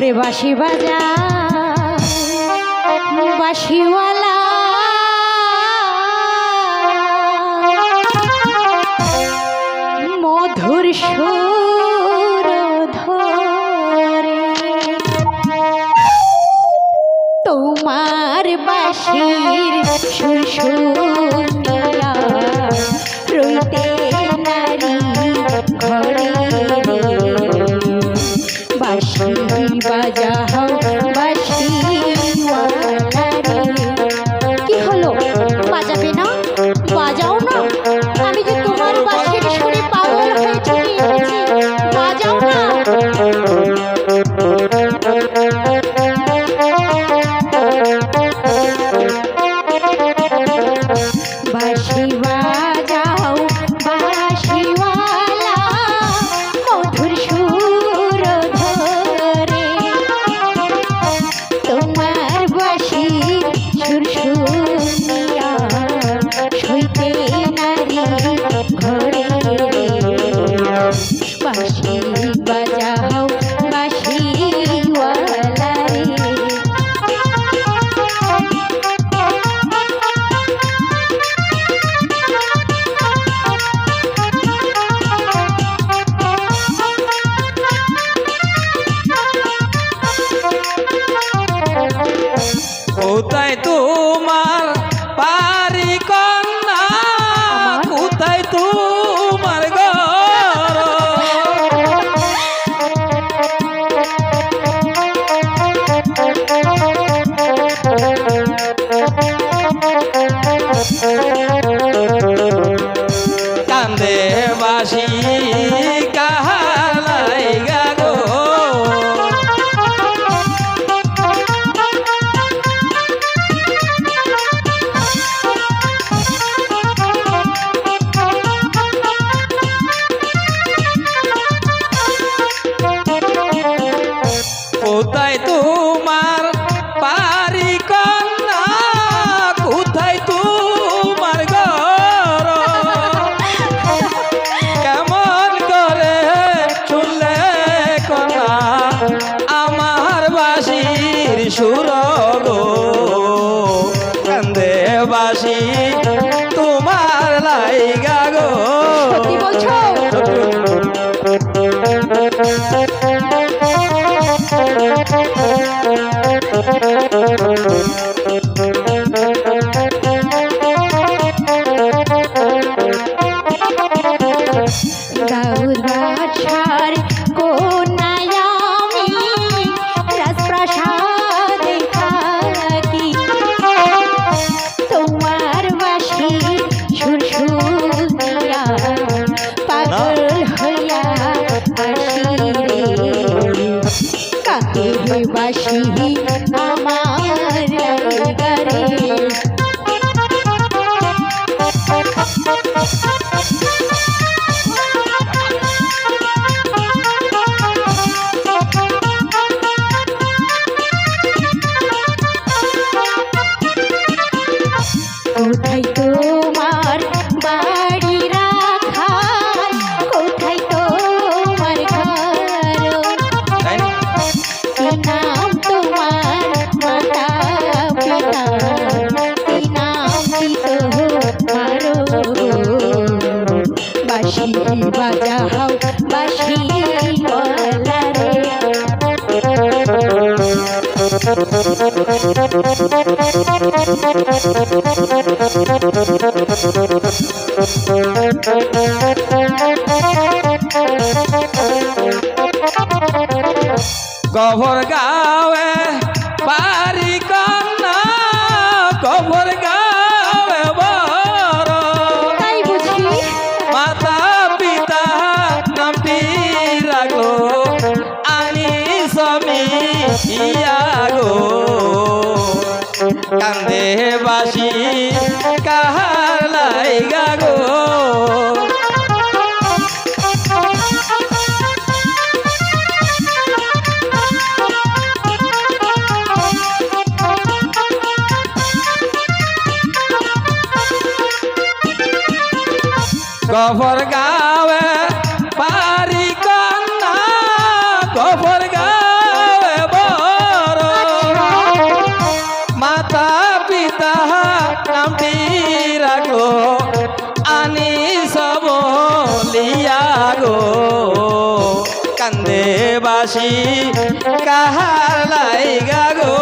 ওরে বাঁশি বাজা বাঁশিওয়ালা। মধুর সুর ধরে। তোমার বাঁশির সুর সুর আমার বাসির সুরগ কান্দে বাসি তোমার লাইগা গো Thank you. আশিহী গভর গাওয়ে পারি কন্যা গভর গা কান্দে বাসি কাহালাই গাগো গফর গাওয়ে পারি কন্যা গফর গো কান্দে বাসি কাহার লাইগা গো